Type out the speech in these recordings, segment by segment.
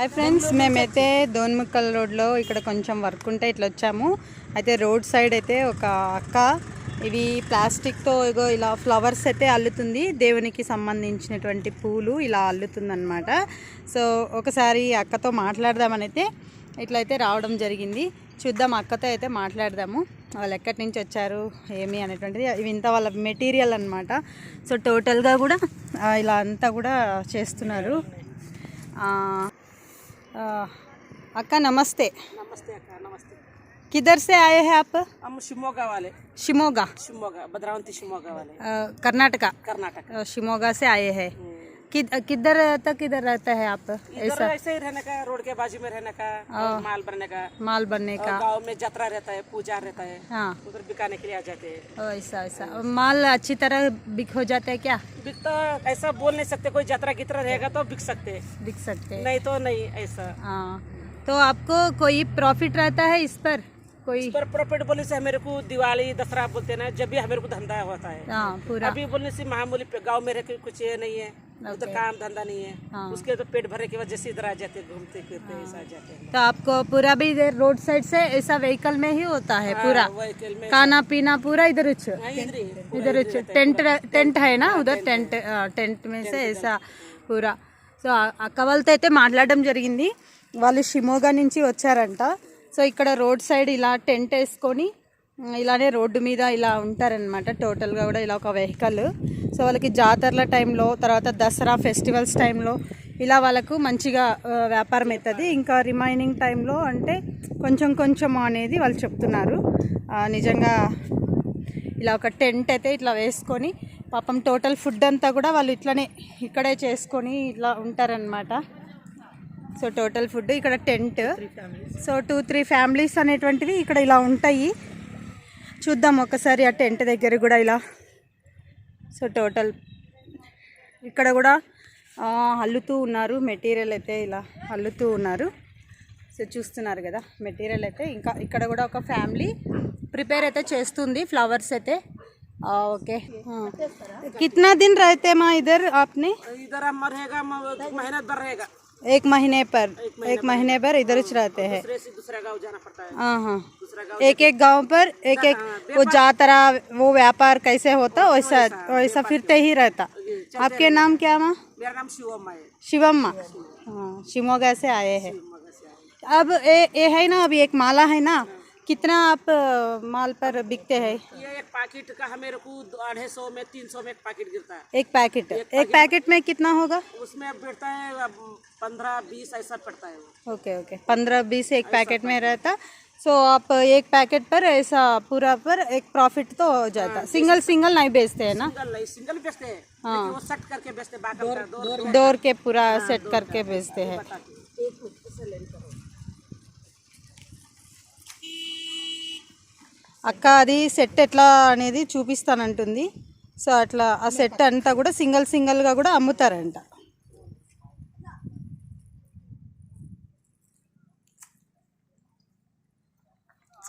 Hi friends మేమైతే దోన్ముక్కల్ రోడ్లో ఇక్కడ కొంచెం వర్క్ ఉంటే ఇట్లా వచ్చాము. అయితే రోడ్ సైడ్ అయితే ఒక అక్క ఇవి ప్లాస్టిక్తో ఇగో ఇలా ఫ్లవర్స్ అయితే అల్లుతుంది. దేవునికి సంబంధించినటువంటి పూలు ఇలా అల్లుతుందన్నమాట. సో ఒకసారి అక్కతో మాట్లాడదామని అయితే ఇట్లయితే రావడం జరిగింది. చూద్దాం అక్కతో అయితే మాట్లాడదాము. వాళ్ళు ఎక్కడి నుంచి వచ్చారు ఏమి అనేటువంటిది. ఇవి ఇంత వాళ్ళ మెటీరియల్ అనమాట సో టోటల్గా కూడా ఇలా అంతా కూడా చేస్తున్నారు. अक्का नमस्ते। नमस्ते अक्का नमस्ते। किधर से आए हैं आप? हम शिमोगा वाले। शिमोगा। शिमोगा भद्रावंती शिमोगा वाले। कर्नाटका। कर्नाटक। शिमोगा से आए हैं। हम्म। किध- किधर तक किधर रहता है आप? इधर ऐसे? ही रहने का रोड के बाजू में रहने का और माल भरने का। माल बनने का। गाँव में यात्रा रहता है पूजा रहता है हाँ। उधर बिकाने के लिए आ जाते हैं। ऐसा ऐसा। माल अच्छी तरह बिक हो जाता है क्या? बिकता ऐसा बोल नहीं सकते कोई जतरा की तरह रहेगा तो बिक सकते। हैं बिक सकते। हैं नहीं तो नहीं ऐसा। हाँ तो आपको कोई प्रॉफिट रहता है इस पर? कोई पर प्रॉफिट बोलने से मेरे को दिवाली दसरा बोलते हैं ना जब भी हमारे को धंधा होता है। हाँ पूरा। अभी बोलने से मामूली गाँव में रह कुछ ये नहीं है। उधर काम धंधा नहीं है हाँ। उसके तो पेट भरने की वजह से इधर आ जाते हैं, घूमते फिरते ऐसा आ जाते हैं तो आपको पूरा भी इधर रोड साइड से ऐसा व्हीकल में ही होता है पूरा व्हीकल में खाना पीना पूरा इधर उच्च हाँ, इधर ही इधर उच्च टेंट टेंट है ना उधर టెంట్ టెంట్ में से ऐसा పూరా సో అక్క వాళ్ళతో అయితే మాట్లాడడం జరిగింది వాళ్ళు షిమోగా నుంచి వచ్చారంట సో ఇక్కడ రోడ్ సైడ్ ఇలా టెంట్ వేసుకొని ఉమ్, ఇలానే రోడ్డు మీద ఇలా ఉంటారనమాట టోటల్గా కూడా ఇలా ఒక వెహికల్ సో వాళ్ళకి జాతరల టైంలో తర్వాత దసరా ఫెస్టివల్స్ టైంలో ఇలా వాళ్ళకు మంచిగా వ్యాపారం అవుతుంది. ఇంకా రిమైనింగ్ టైంలో అంటే కొంచెం కొంచెం అనేది వాళ్ళు చెప్తున్నారు. నిజంగా ఇలా ఒక టెంట్ అయితే ఇట్లా వేసుకొని పాపం టోటల్ ఫుడ్ అంతా కూడా వాళ్ళు ఇట్లనే ఇక్కడే చేసుకొని ఇట్లా ఉంటారనమాట సో టోటల్ ఫుడ్ ఇక్కడ tent. So two three families అనేటువంటివి ఇక్కడ ఇలా ఉంటాయి. చూద్దాం ఒకసారి ఆ టెంట్ దగ్గర కూడా ఇలా సో టోటల్ ఇక్కడ కూడా ఆ, అల్లుతూ ఉన్నారు మెటీరియల్ అయితే ఇలా అల్లుతూ ఉన్నారు సో చూస్తున్నారు కదా మెటీరియల్ అయితే ఇంకా ఇక్కడ కూడా ఒక ఫ్యామిలీ ప్రిపేర్ అయితే చేస్తుంది ఫ్లవర్స్ అయితే ఆ, ఓకే ఆ. कितना दिन रहते माँ इधर आपने इधर हम रहेगा हम मेहनत भर रहेगा एक महीने पर एक महीने पर इधर ही रहते हैं दूसरे से दूसरा गांव जाना पड़ता है हाँ हाँ दूसरा गांव एक एक गाँव पर एक एक वो जातरा वो व्यापार कैसे होता वैसा वैसा फिरते ही रहता। आपके नाम क्या माँ? मेरा नाम शिवम्मा है। शिवम्मा। हाँ शिवमोगा से आए हैं। अब ये है ना अभी एक माला है ना कितना आप माल पर बिकते हैं? ये एक पैकेट का हमें को अढ़ाई सौ में तीन सौ में एक पैकेट गिरता है। एक पैकेट। एक पैकेट। में कितना होगा? उसमें बैठता है पंद्रह बीस ऐसा पड़ता है ओके ओके। पंद्रह बीस एक पैकेट में रहता। सो आप एक पैकेट पर ऐसा पूरा पर एक प्रॉफिट तो हो जाता सिंगल सिंगल नहीं बेचते हैं ना सिंगल नहीं सिंगल बेचते हैं लेकिन वो सेट करके बेचते हैं बाकल का दो डोर के पूरा सेट करके बेचते हैं एक मिनट से लेन करो అక్క అది సెట్ ఎట్లా అనేది చూపిస్తానంటుంది సో అట్లా ఆ సెట్ అంతా కూడా సింగిల్ సింగిల్గా కూడా అమ్ముతారంట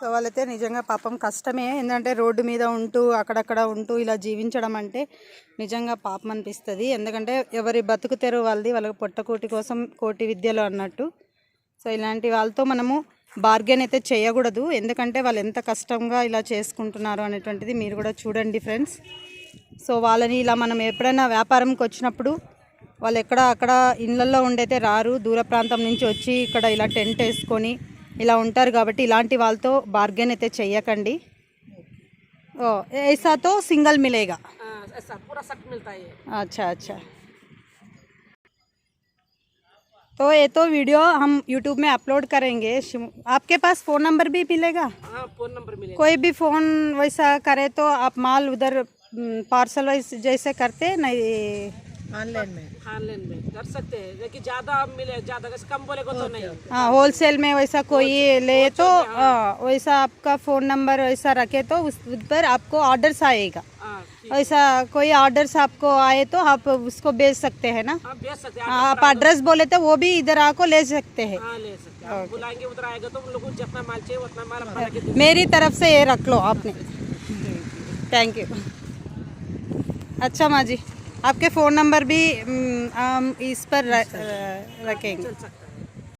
సో వాళ్ళైతే నిజంగా పాపం కష్టమే. ఎందుకంటే రోడ్డు మీద ఉంటూ అక్కడక్కడ ఉంటూ ఇలా జీవించడం అంటే నిజంగా పాపం అనిపిస్తుంది. ఎందుకంటే ఎవరి బతుకు తెరువు వాళ్ళది. వాళ్ళకి పొట్టకోటి కోసం కోటి విద్యలో అన్నట్టు. సో ఇలాంటి వాళ్ళతో మనము బార్గెన్ అయితే చేయకూడదు. ఎందుకంటే వాళ్ళు ఎంత కష్టంగా ఇలా చేసుకుంటున్నారు అనేటువంటిది మీరు కూడా చూడండి ఫ్రెండ్స్. సో వాళ్ళని ఇలా మనం ఎప్పుడైనా వ్యాపారంకి వచ్చినప్పుడు వాళ్ళు ఎక్కడ అక్కడ ఇళ్ళల్లో ఉండైతే రారు. దూర ప్రాంతం నుంచి వచ్చి ఇక్కడ ఇలా టెంట్ వేసుకొని ఇలా ఉంటారు కాబట్టి ఇలాంటి వాళ్ళతో బార్గెన్ అయితే చెయ్యకండి ఓ ऐसा तो सिंगल मिलेगा हाँ, ऐसा पूरा सेट मिलता है ये अच्छा अच्छा तो ये तो वीडियो हम यूट्यूब में अपलोड करेंगे शिम- आपके पास फ़ोन नंबर भी मिलेगा हाँ फोन नंबर मिलेगा कोई भी फ़ोन वैसा करे तो आप माल उधर पार्सल वाइज जैसे करते नहीं ऑनलाइन में। ऑनलाइन में कर सकते हैं। लेकिन ज़्यादा मिले ज़्यादा कम बोलेगा तो नहीं। हाँ होलसेल में वैसा कोई ले तो हाँ, वैसा आपका फ़ोन नंबर वैसा रखे तो उस पर आपको ऑर्डर्स आएगा। हाँ वैसा कोई ऑर्डर्स आपको आए तो आप उसको भेज सकते हैं ना? हाँ बेच सकते हैं। हाँ, आप एड्रेस बोले तो वो भी इधर आको ले सकते हैं। हाँ हैं। बुलाएँगे उधर आएगा तो उन लोगों जितना माल चाहिए उतना माल के मेरी तरफ़ से ये रख लो आपने। थैंक यू अच्छा माँ जी। आपके फ़ोन नंबर भी इस पर रखेंगे।